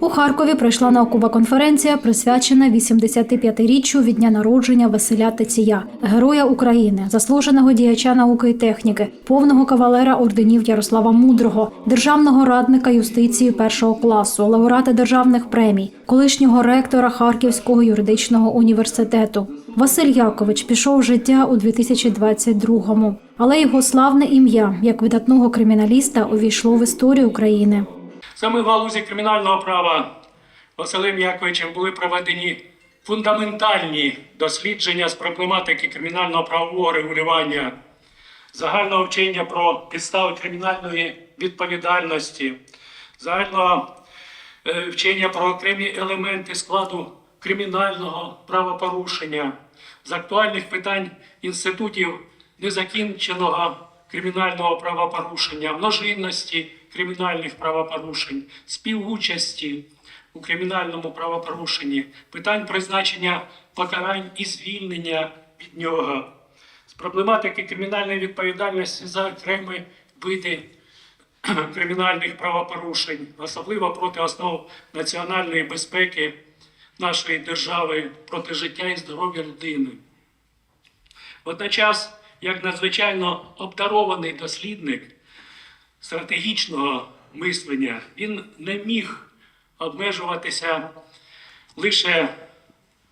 У Харкові пройшла наукова конференція, присвячена 85-річчю від дня народження Василя Теція, героя України, заслуженого діяча науки і техніки, повного кавалера орденів Ярослава Мудрого, державного радника юстиції першого класу, лауреата державних премій, колишнього ректора Харківського юридичного університету. Василь Якович пішов з життя у 2022-му, але його славне ім'я як видатного криміналіста увійшло в історію України. Саме в галузі кримінального права Василем Яковичем були проведені фундаментальні дослідження з проблематики кримінального правового регулювання, загального вчення про підстави кримінальної відповідальності, загального е, вчення про окремі елементи складу кримінального правопорушення, з актуальних питань інститутів незакінченого кримінального правопорушення, множинності кримінальних правопорушень, співучасті у кримінальному правопорушенні, питань призначення покарань і звільнення від нього, з проблематики кримінальної відповідальності за окремі види кримінальних правопорушень, особливо проти основ національної безпеки нашої держави, проти життя і здоров'я людини. Водночас, як надзвичайно обдарований дослідник стратегічного мислення, він не міг обмежуватися лише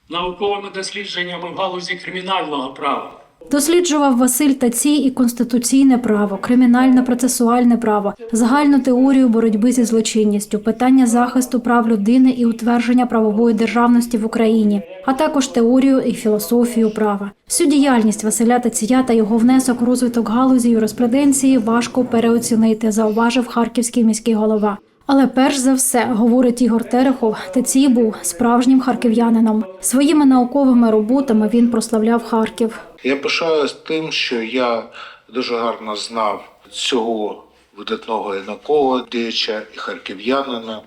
науковими дослідженнями в галузі кримінального права. Досліджував Василь Тацій і конституційне право, кримінальне процесуальне право, загальну теорію боротьби зі злочинністю, питання захисту прав людини і утвердження правової державності в Україні, а також теорію і філософію права. Всю діяльність Василя Тація та його внесок у розвиток галузі юриспруденції важко переоцінити, зауважив харківський міський голова. Але перш за все, говорить Ігор Терехов, Тецій був справжнім харків'янином. Своїми науковими роботами він прославляв Харків. Я пишаюсь тим, що я дуже гарно знав цього видатного інакового діяча і харків'янина.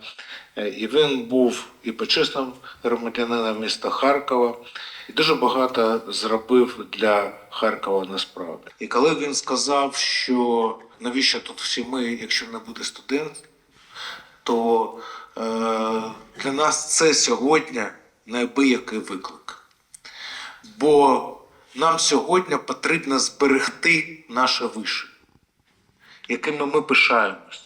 Е, І він був і почесним громадянином міста Харкова, і дуже багато зробив для Харкова насправді. І коли він сказав, що навіщо тут всі ми, якщо не буде студент, то е, для нас це сьогодні неабиякий виклик. Бо нам сьогодні потрібно зберегти наше вище, якими ми пишаємось.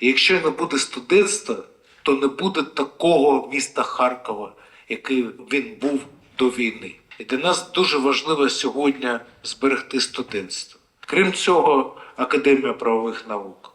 І якщо не буде студентства, то не буде такого міста Харкова, який він був до війни. І для нас дуже важливо сьогодні зберегти студентство. Крім цього, Академія правових наук.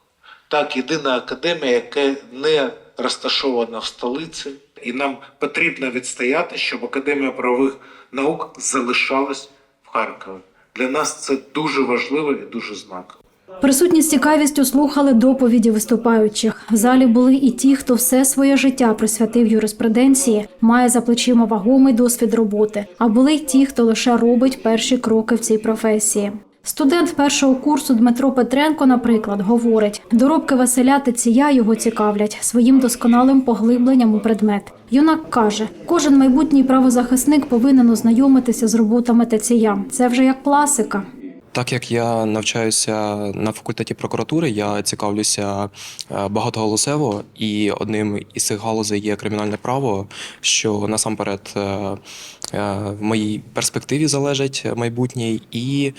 Так, єдина академія, яка не розташована в столиці, і нам потрібно відстояти, щоб Академія правових наук залишалась в Харкові. Для нас це дуже важливо і дуже знаково. Присутні з цікавістю слухали доповіді виступаючих. В залі були і ті, хто все своє життя присвятив юриспруденції, має за плечима вагомий досвід роботи. А були й ті, хто лише робить перші кроки в цій професії. Студент першого курсу Дмитро Петренко, наприклад, говорить, доробки Василя Теція його цікавлять своїм досконалим поглибленням у предмет. Юнак каже, кожен майбутній правозахисник повинен ознайомитися з роботами Теція. Це вже як класика. Так як я навчаюся на факультеті прокуратури, я цікавлюся е, багатоголосево, і одним із цих галузей є кримінальне право, що насамперед е, е, в моїй перспективі залежить майбутнє, і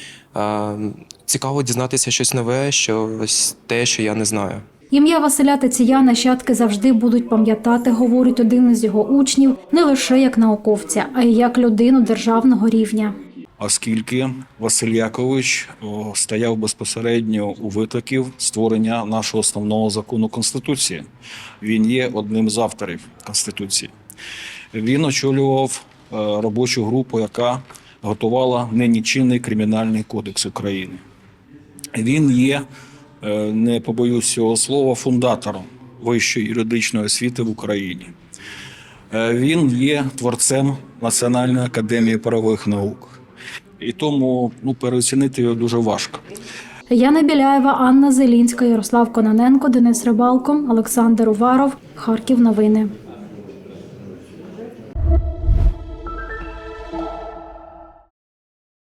цікаво дізнатися щось нове, щось те, що я не знаю. Ім'я Василя Теція нащадки завжди будуть пам'ятати, говорить один із його учнів, не лише як науковця, а й як людину державного рівня. Оскільки Василь Якович стояв безпосередньо у викликів створення нашого основного закону Конституції. Він є одним з авторів Конституції. Він очолював е, робочу групу, яка готувала нині чинний кримінальний кодекс України. Він є, е, не побоюсь цього слова, фундатором вищої юридичної освіти в Україні. Е, Він є творцем Національної академії правових наук. І тому ну, переоцінити його дуже важко. Яна Біляєва, Анна Зелінська, Ярослав Кононенко, Денис Рибалко, Олександр Уваров. Харків. Новини.